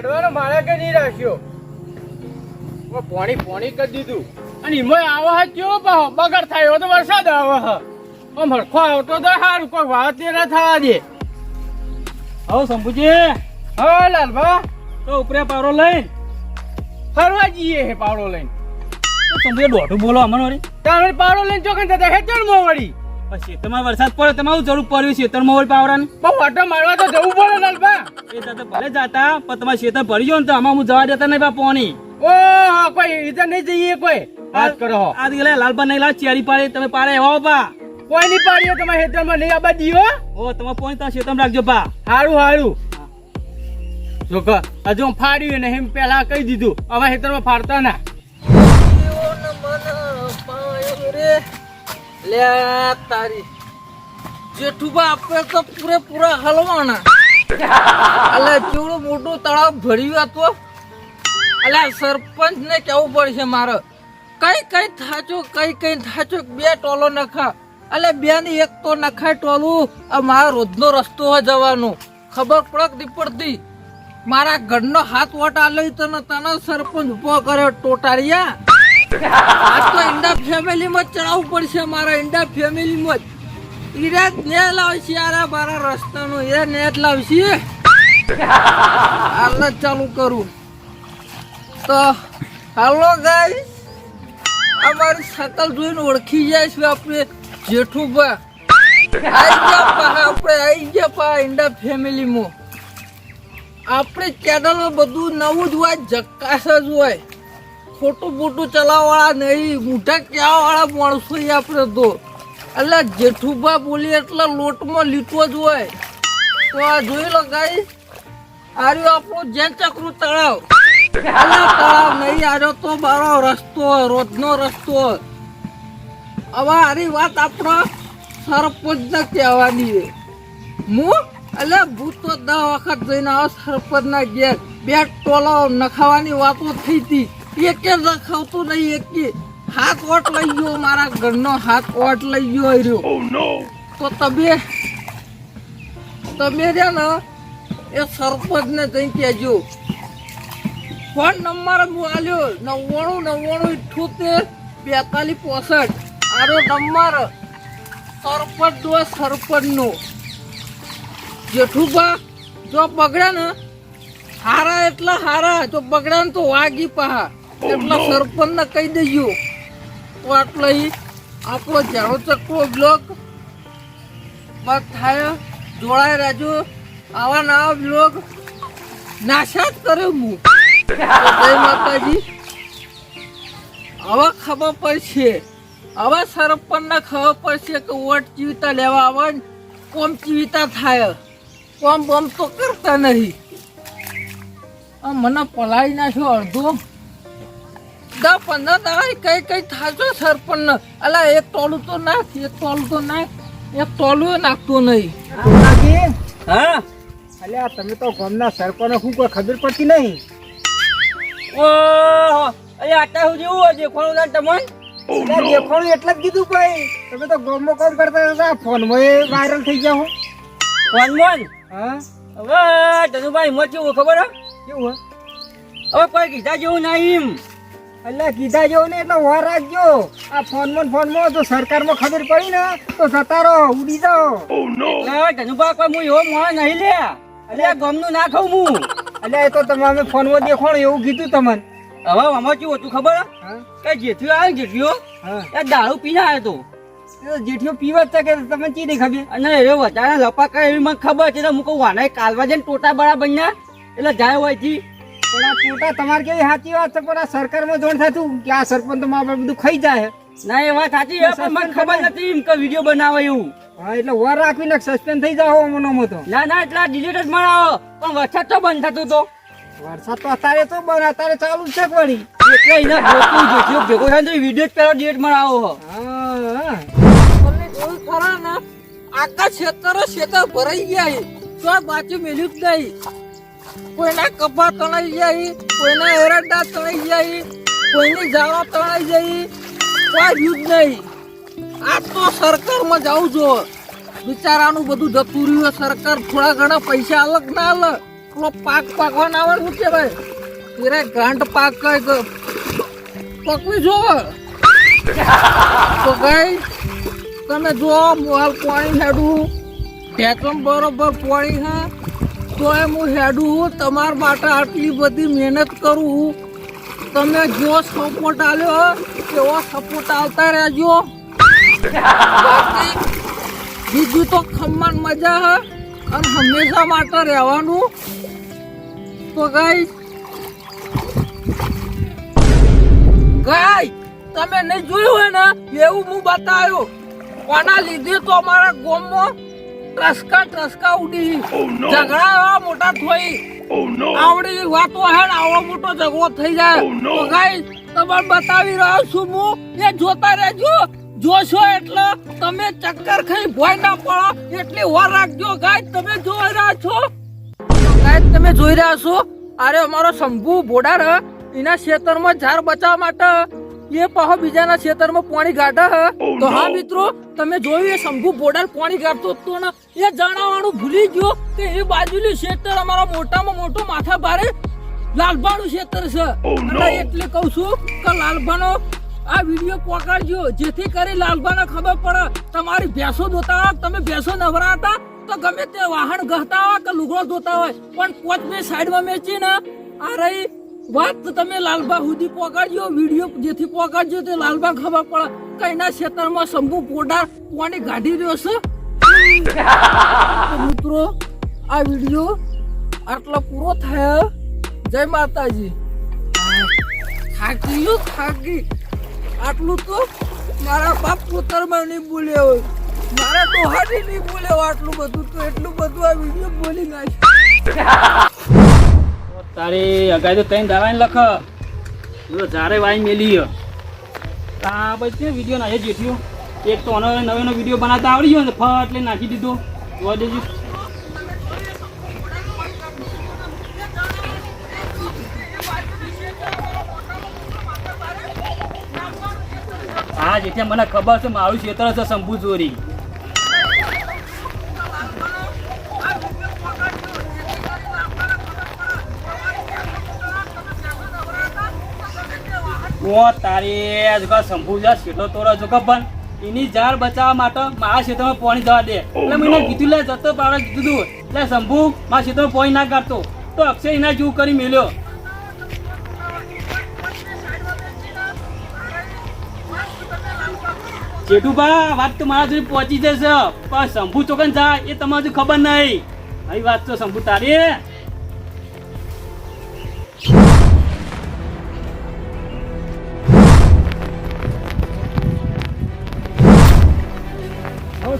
હેડવાનો મારે કે નહીં રાખ્યો? ઓ પોણી પોણી કરી દીધું. અને એમાં આવો હા કેવો પાહો? બગડ થાય તો વરસાદ આવે હ. આમ હરખો આવતો તો સારું કોઈ વાત ના થવા દે. આવો શંભુજી. હા લાલભા. તો ઉપરે પાવડો લઈ. ફરવા જઈએ હે પાવડો લઈને. તો શંભુજી દોઢું બોલો અમને વળી. તારે પાવડો લઈને ચોકન જતા હેચણ મો વળી. શેતરમાં વરસાદ પડે તમારું જરૂર પડ્યું શેતરમાં વળી પાવરાની? બહુ ઓટો મારવા તો જવું પડે લાલભા એ તો ભલે જાતા પણ તમારે શેતર ભરી ગયો ને તો આમાં હું જવા દેતા નહીં બા પોણી. ઓ કોઈ રીતે નહીં જઈએ કોઈ. વાત કરો આજ ગયેલા લાલબા નહીં લાવ ચેરી પાડી તમે પાડે એવા બા. કોઈ નહીં પાડીએ તમારે માં નહીં આબા દીઓ. ઓ તમે પોણી તો શેતરમાં રાખજો બા. હારું હારું. જો કે હજુ હું ફાડ્યું ને એમ પેલા કહી દીધું. હવે હેતરમાં ફાડતા ના. લે, તારી જેઠુબા, આપણે તો પૂરેપૂરા હલવાના. અલે કેવડું મોટું તળાવ ભર્યું હતું એટલે સરપંચ ને કેવું પડશે મારે? કઈ કઈ થાચો, કઈ કઈ થાચો, બે ટોલો નખા. એટલે બે ની એક તો નખાય ટોલું. આ મારા રોજનો રસ્તો જવાનો. ખબર પડક નહીં પડતી. મારા ઘરનો હાથ વટા લઈ તને તને સરપંચ ઊભો કર્યો ટોટાળિયા આ તો ઈંડા ફેમિલી માં ચડાવવું પડશે મારા ઈંડા ફેમિલી માં. જ ઈરા જ ને લાવશે યાર મારા રસ્તાનું એ નેટ લાવશે હાલ ચાલુ કરું તો હાલો ગાય અમારી સકલ જોઈને ઓળખી જાય છે આપણે જેઠુભા આપણે આવી ગયા પા ઈંડા ફેમિલીમાં આપણે ચેનલમાં બધું નવું જ હોય જકાસ જ હોય. ખોટું બોટું ચલાવવાળા નહીં મોઢા ક્યાંવાળા માણસો આપણે તો. એટલે જેઠુભા બોલી એટલે લોટમાં લીટવો જ હોય. તો આ જોઈ લો ગાઈ આર્યો આપણો જેન ચક્રુ તળાવ. તળાવ નહીં, આર્યો તો મારો રસ્તો રોજનો રસ્તો હવે આરી વાત આપણો સરપંચ ને કહેવાની હું? એટલે ભૂત તો દસ વખત જઈને આવો સરપંચ ના ઘેર. બે ટોલાઓ નખાવાની વાતો થઈ હતી. એકે નખાવતું નહીં એક હાથ ઓટ લઈ ગયો મારા ઘરનો હાથ ઓટ લઈ ગયો રહ્યો. તો તમે તમે છે ને એ સરપંચ ને જઈ કહેજો. ફોન નંબર હું આલ્યો નવ્વાણું નવ્વાણું ઇઠ્ઠોતેર બેતાલીસ પોસઠ. આરો નંબર સરપંચ દો સરપંચ નો જેઠુબા જો બગડ્યા ને હારા એટલા હારા જો બગડ્યા ને તો વાગી પહા એટલા સરપંચ ને કહી દઈયો તો આટલો આપણો જાણો ચક્કો બ્લોક. બસ થાય જોડાય રાજો આવા નવા બ્લોગ નાશાત કર્યો હું. જય માતાજી. આવા ખબર પડશે. આવા સરપંચ ને ખબર પડશે કે વોટ જીવતા લેવા આવે ને કોમ જીવતા થાય. કોમ બોમ તો કરતા નહીં. આ મને પલાળી નાખ્યો અડધો. દસ પંદર દાડા કઈ કઈ થાચો સરપંચ ને. અલા એક ટોલું તો નાખ એક ટોલું તો નાખ. એક ટોલું નાખતો નહીં. હા? અલ્યા તમે તો ગામના સરપંચ શું કોઈ ખબર પડતી નહીં? ઓહો અરે આટા હું જેવું દેખવાનું ના તમને? દેખાણું એટલે જ કીધું ભાઈ. તમે તો ગામમાં કામ કરતા હતા? ફોનમાં વાયરલ થઈ જાઓ ફોન મોન હા? હવે ધનુભાઈ મત કેવું ખબર હે? કેવું હવે કોઈ કીધા જેવું નહીં એમ. એટલે કીધા જેવું ને એટલે વાર રાખજો. આ ફોનમાં ફોનમાં તો સરકારમાં ખબર પડી ને તો જતા રહો ઉડી જાઓ. એટલે ધનુભા કોઈ હું એવો મોહ નહીં લે. એટલે ગમનું ના ખાઉં હું. એટલે એ તો તમે અમે ફોનમાં દેખાણું એવું કીધું તમને. હવે આમાં કેવું હતું ખબર? કે જેઠિયો આવે ને જેઠિયો હા. એ દારૂ પીને આવ્યો તો જેઠિયો પીવા જ કે તમે ચી નહીં ખબર? અને એ વધારે લપાકા એવી મને ખબર છે હું કહું વાના કાલવા જઈને ટોટા બરાબર બન્યા. એટલે જાય હોયથી પણ આ ટોટા તમારે કેવી સાચી વાત છે? પણ આ સરકારમાં જોણ થતું કે આ સરપંચ તો મા બધું ખાઈ જાય. ના એ વાત સાચી છે પણ મને ખબર નથી એમ કે વીડિયો બનાવે એવું. હા એટલે વાર રાખીને સસ્પેન્ડ થઈ જાઓ મનોમાં તો. ના ના એટલા ડિલીટ જ બનાવો પણ વરસાદ તો બંધ થતો તો. વરસાદ તો અત્યારે તો બન અત્યારે ચાલુ જ છે વળી? એટલે એના ભેગું જેઠિયો ભેગો થાય તો વીડિયો જ પેલો ડિલીટ હા તમને જોયું ખરા ને? આખા ક્ષેત્ર ક્ષેત્ર ભરાઈ ગયા તો કોઈ બાજુ મેલ્યું જ નહીં. કોઈના કપા તણાઈ જાય, કોઈના એરંડા તણાઈ જાય, કોઈની જાળા તણાઈ જાય, કોઈ યુદ્ધ નહીં. આ તો સરકારમાં જાવું જો બિચારાનું બધું જતું રહ્યું સરકાર થોડા ઘણા પૈસા અલગ ના અલગ. પેલો પાક પાકવાનો આવે શું કહેવાય? તેરે ગ્રાન્ટ પાક કઈ પકવી જો તો ભાઈ, તમે જો મોહાલ પાણી હેડું. ઢેકમ બરોબર પાણી હા. તો એમ હું હેડું તમારા માટે આટલી બધી મહેનત કરું. તમે જો સપોર્ટ આલ્યો તેવો સપોર્ટ આવતા રહેજો. બીજું તો ખમણ મજા, હે, અને હંમેશા માટે રહેવાનું. તો ગાઈ ગાય તમે નહીં જોયું હોય ને, એવું હું બતાવ્યું. કોના લીધે તો અમારા ગામમાં ટ્રસકા ટ્રસકા ઉડી. ઝઘડા એવા મોટા થઈ. આવડી વાતો હેડ આવો આવડો મોટો ઝઘડો થઈ જાય. તો ગાઈ તમને બતાવી રહ્યો છું હું. એ જોતા રહેજો. જોશો એટલે તમે ચક્કર ખાઈ ભોય ના પડો. એટલી વાર રાખજો ગાય તમે જોઈ રહ્યા છો. ગાય તમે જોઈ રહ્યા છો? અરે અમારો શંભુ બોડાર હે, એના ખેતરમાં ઝાડ બચાવવા માટે એ પાહો બીજાના ખેતરમાં પાણી ગાઢા હે. તો હા મિત્રો તમે જોયું એ શંભુ બોડાર પાણી ગાઢતો હતો ને એ જણાવવાનું ભૂલી ગયો કે એ બાજુનું ખેતર અમારા મોટામાં મોટું માથા ભારે લાલભાનું ખેતર છે એટલે એટલે કહું છું કે લાલભાનો આ વીડિયો પકડજો જેથી કરી લાલભાને ખબર પડે. તમારી ભેંસો ધોતા હોય તમે ભેંસો નવરા હતા તો ગમે તે વાહન ગહતા હોય કે લુગડો ધોતા હોય પણ પોચ બે સાઈડમાં મેચીને આ રહી વાત તમે લાલબા સુધી પહોંચાડજો વીડિયો જેથી પહોંચાડજો તે લાલબા ખબર પડે. કઈના ક્ષેત્રમાં શંભુ પોડા પાણી ગાડી રહ્યો છે? મિત્રો, આ વીડિયો આટલો પૂરો થયો. જય માતાજી. થાકી થાકી. આટલું તો મારા બાપ પોતરમાં નહીં બોલ્યો હોય. મારા ડોહાની નહીં બોલ્યો આટલું બધું તો એટલું બધું આ વીડિયો બોલી નાખ્યું. તારે અગાઈ તો તૈન દાવાને લખ. જો જારે વાઈ મેલી. આ પછી વીડિયો ના જેઠ્યો? એક તો નવો નવો વીડિયો બનાવતા આવડી ગયો ને, ફટ એટલે નાખી દીધો. જોવા દેજો. હા જેઠે મને ખબર છે, મારું ક્ષેત્ર છે શંભુ ચોરી ઓ તારી આજકાલ શંભુ જા શેઠો તોરો જો પણ એની જાળ બચાવવા માટે મારા ક્ષેત્રમાં પાણી જવા દે. એટલે મેં કીધું લે જતો પાડો. કીધું તું એટલે શંભુ મારા ક્ષેત્રમાં પાણી ના કાઢતો તો અક્ષય એના જેવું કરી મેલ્યો. જેઠુભા વાત તો મારા સુધી પહોંચી જશે. પણ શંભુ ચોકન જાય એ તમારે ખબર નહીં. અહીં વાત તો શંભુ તારી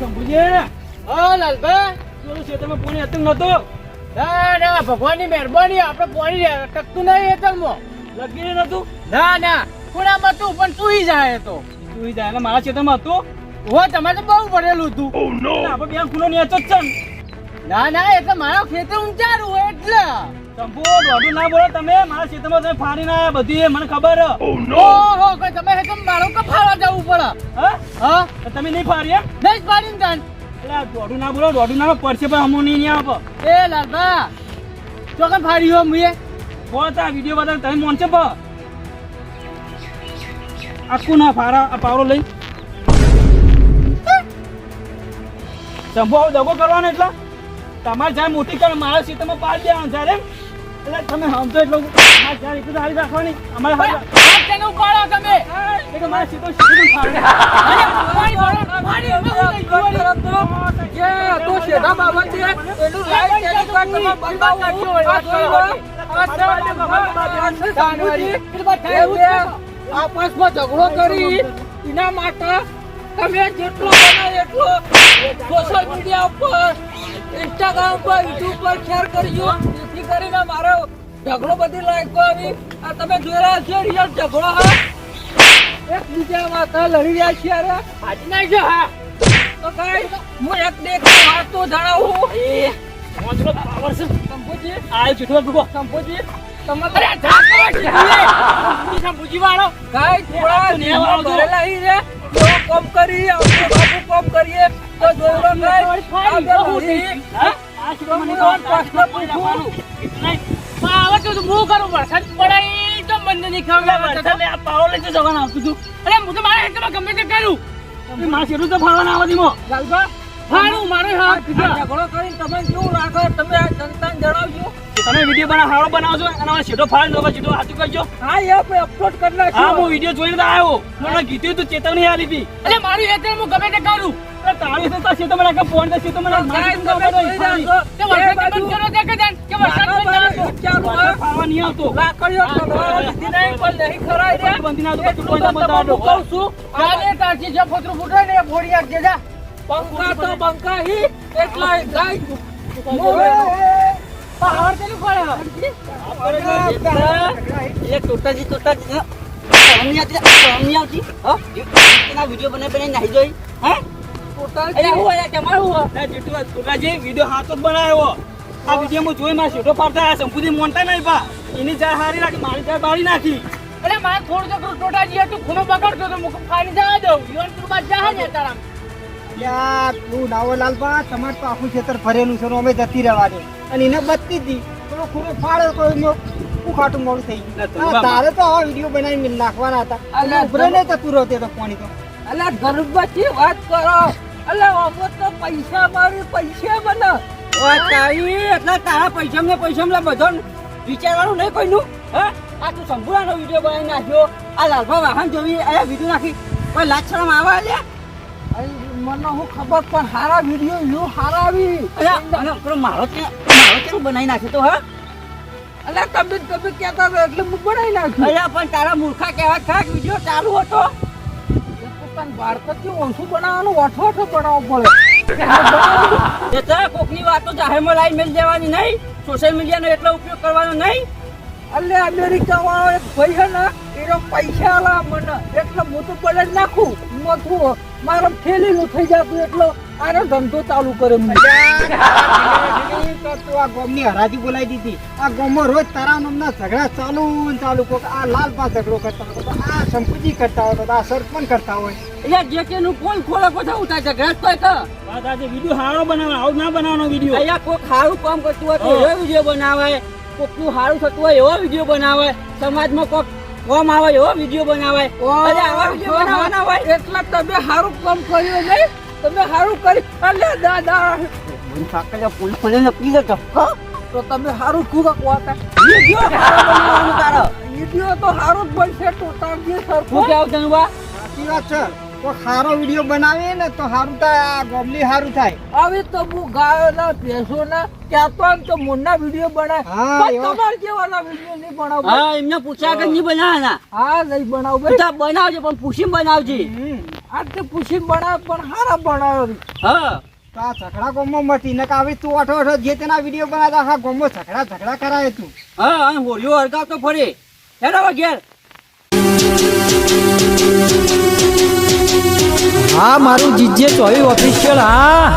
શંભુજી હા લાલભાઈ. પેલું ખેતરમાં પાણી હતું નતું ના ના ભગવાનની મહેરબાની આપણે પાણી ટકતું નહીં હેતરમાં લગી નતું ના ના ખૂણામાં હતું પણ સુઈ જાય તો. તું જાય એટલે મારા ખેતરમાં હતું. હો તમારે તો બહુ ભરેલું હતું. આપણે બે ખૂણો નેચો જ છે ને. ના એટલે મારા ખેતર ઊંચારું એટલે. શંભુ દોઢું ના બોલો તમે. મારા ખેતરમાં તમે ફાડી ના બધી એ મને ખબર. હે. ઓહો કોઈ તમે હેતમ મારો ફાડવા જવું પડે? હા? હા? તમે નહીં ફાડી એમ? નહીં જ પાડીને એટલે ના બોલો ના પડશે પણ અમો નહીં નહીં આપો એ લાલભા ચોકન ફાડી હો મુએ? બોલો તો આ વીડિયો બતાવ તમે મોનશે પ આખું ના ફારા આ પાવરો લઈ શંભુ આવો દગો કરવાનો એટલે? તમારે જ્યાં મોટી કરો મારા સીતમાં પાડી દેવાનું જ્યારે એટલે તમે સમજો એટલું જ્યાં રીતે હારી રાખવાની અમારે ઉપાડો તમે એટલે મારા સીતો સીધું છે છે આપસમાં ઝઘડો કરી એના માટે તમે જેટલો બને એટલો સોશિયલ મીડિયા ઉપર ઇન્સ્ટાગ્રામ પર યુટ્યુબ પર શેર કરજો. જેથી કરીને મારો ઝઘડો બધી લાઈકો આવી. આ તમે જોઈ રહ્યા છો રિયલ ઝઘડો હા એકબીજા માથા લડી રહ્યા છીએ અરે. હાજી નાખજો, હા. તો કઈ હું એક દેખ વાત તો જણાવું મોજનો પાવર છે. શંભુજી આ ચૂંટવા ભૂગો અરે. બીજા ભૂજીવાળો. ગાય થોડા નિયમ ભરેલા રે જો કોમ કરી આપણે બાપુ કોમ કરીએ. તો જોડો ગાય આ બે બધી હા? આ ચૂંટવામાં નહીં. પ્રશ્ન પાણી પૂછું નાખવાનું. આવે તો હું કરું વરસાદ પડે એ તો મને નહીં ખબર વરસાદ આ પાવો લઈ જવાનું આવતું હતું. અરે હું તો મારા ગમે તે કરું મારા શેરું તો ફાળવાના આવા દીમો ફાળું મારે હા. ઝઘડો કરીને તમે શું રાખો? તમે આ જનતા જણાવજો. તમે વીડિયો બના હારો બનાવજો અને મારા સીધો ફાઈલ દો સીધો હાથું કરજો હા યાર મેં અપલોડ કરી હા હું વીડિયો જોઈને આવ્યો. મને કીધું તો ચેતવણી આલી હતી. અરે મારું હેઠળ હું ગમે તે કરું. તારી હેઠળ તો સીધો મને કે ફોન તો સીધો મને તમે જોઈ રાખો. કે વરસાદ બંધ કરો તે કે જાન કે વરસાદ બંધ કરો. ચાલુ ફાળવા નહીં આવતો. લાકડીઓ તલવારો દીધી નહીં, પણ નહીં ખરાય રે. બંધી ના એટલું તો તમને હું કહું છું. કાલે તારથી જે ફોતરું ફૂટે ને ફોડી આપજે બંકા તો બંકા હી, એટલા ગાય. પહાડ હા. આવતી હા એના વીડિયો બનાવી બનાવી નાહી જોઈ હા હું હું આ વીડિયો માં જોઈ માં શેઠો પાડતા આ સંપૂર્ણ મોનતા નહીં પા એની ચાર હારી રાખી મારી ચાર બાળી નાખી અરે મારે થોડું છોકરું ટોટાજી તો મુખ ફાડી જવા દઉં યુવાન તું તારા યા તું નાવો લાલબા, તમારે તો આખું ખેતર ભરેલું છે અમે જતી રહેવા દે અને એને બચતી હતી ફાળે તો ઉખાટું મોડું થઈ ગયું. તારે તો આ વીડિયો બનાવીને નાખવાના હતા. અલ્યા, ઉભરે નહીં થતું રહો તો પાણી તો. અલા ગર્ભવતી વાત કરો. અલા અમે તો પૈસા મારી પૈસા તારી એટલા તારા પૈસા ને પૈસા ને બધો વિચારવાનું નહીં કોઈનું હા? આ તું સંપૂર્ણનો વીડિયો બનાવી નાખ્યો. આ લાલભા વાહન જોવી આ વીડિયો નાખી. કોઈ લાજ શરમ આવે લ્યા અરે, મને હું ખબર પણ હારા વીડિયો યુ હારા આવી. પેલો મારો કે મારો કે બનાવી નાખ્યો તો હા. અલ્યા તમે તમે કહેતા હતા એટલે હું બનાવી નાખ્યું. અલ્યા પણ તારા મૂર્ખા કહેવા ખાક વીડિયો ચાલુ હતો? પોતાનું બાળપણથી ઓછું બનાવવાનું ઓઠો ઓઠો બનાવવો પડે એ તો કોકની વાતો જાહેરમાં લાઈન મેળ દેવાની નહીં સોશિયલ મીડિયાનો એટલો ઉપયોગ કરવાનો નહીં. અલ્લે અમેરિકા વાળો એક ભાઈ છે ને એનો પૈસા આલા મને એટલે હું પડે જ નાખું. મથું મારો થેલીનું થઈ જતું એટલો આનો ધંધો ચાલુ કરે મને તો આ ગોમની હરાજી બોલાવી દીધી. આ ગોમમાં રોજ તારા નામના ઝઘડા ચાલુ ચાલુ કોક. આ લાલ પા ઝઘડો કરતા હોય તો આ સંપૂજી કરતા હોય તો આ સરપંચ કરતા હોય. અહીંયા જે કે નું કોણ ખોળે પછી ઉઠાય છે? ઘર તો. વાત આજે વીડિયો હારો બનાવવાનો આવું ના બનાવવાનો વીડિયો. અહીંયા કોક હારું કામ કરતું હોય તો હા. એવો વીડિયો બનાવાય કોકનું સારું થતું હોય એવો વીડિયો બનાવાય સમાજમાં કોક કોમ આવે ઓ વીડિયો બનાવાય. અરે આવા વીડિયો બનાવવાના હોય એટલે તમે સારું કામ કર્યું નહીં? તમે સારું કરી અલે દાદા. પોલીસ ખોલે ને પી લેતો હા? તો તમે સારું કુકા કોતા વીડિયો સારો બનાવવાનું તારો. વીડિયો તો સારું જ બનશે ટોટાજી જે સરખું. કેવું બા સાચી વાત છે. તો સારો વીડિયો બનાવીએ ને તો સારું થાય આ ગોમલી સારું થાય. હવે તો હું ગાયોના ના કહેતો હોય તો મુન્ના વીડિયો પણ તમારે જેવાના વીડિયો નહીં બનાવો હા એમને પૂછ્યા કે નહીં બનાવવાના હા નહીં બનાવ બધા બનાવજે પણ પૂછીને બનાવજે. આ તે પૂછીને બનાવ પણ સારા બનાવો. હા. આ ઝઘડા ગોમમાં મટી ને આવી તું અઠો અઠો જે તેના વીડિયો બનાવતા આખા ગોમમાં ઝઘડા ઝઘડા કરાય તું. હા અને હોળીઓ હરગાવતો ફરી. હેડો ઘેર. હા મારું જીજે ચોવી ઓફિશિયલ હા.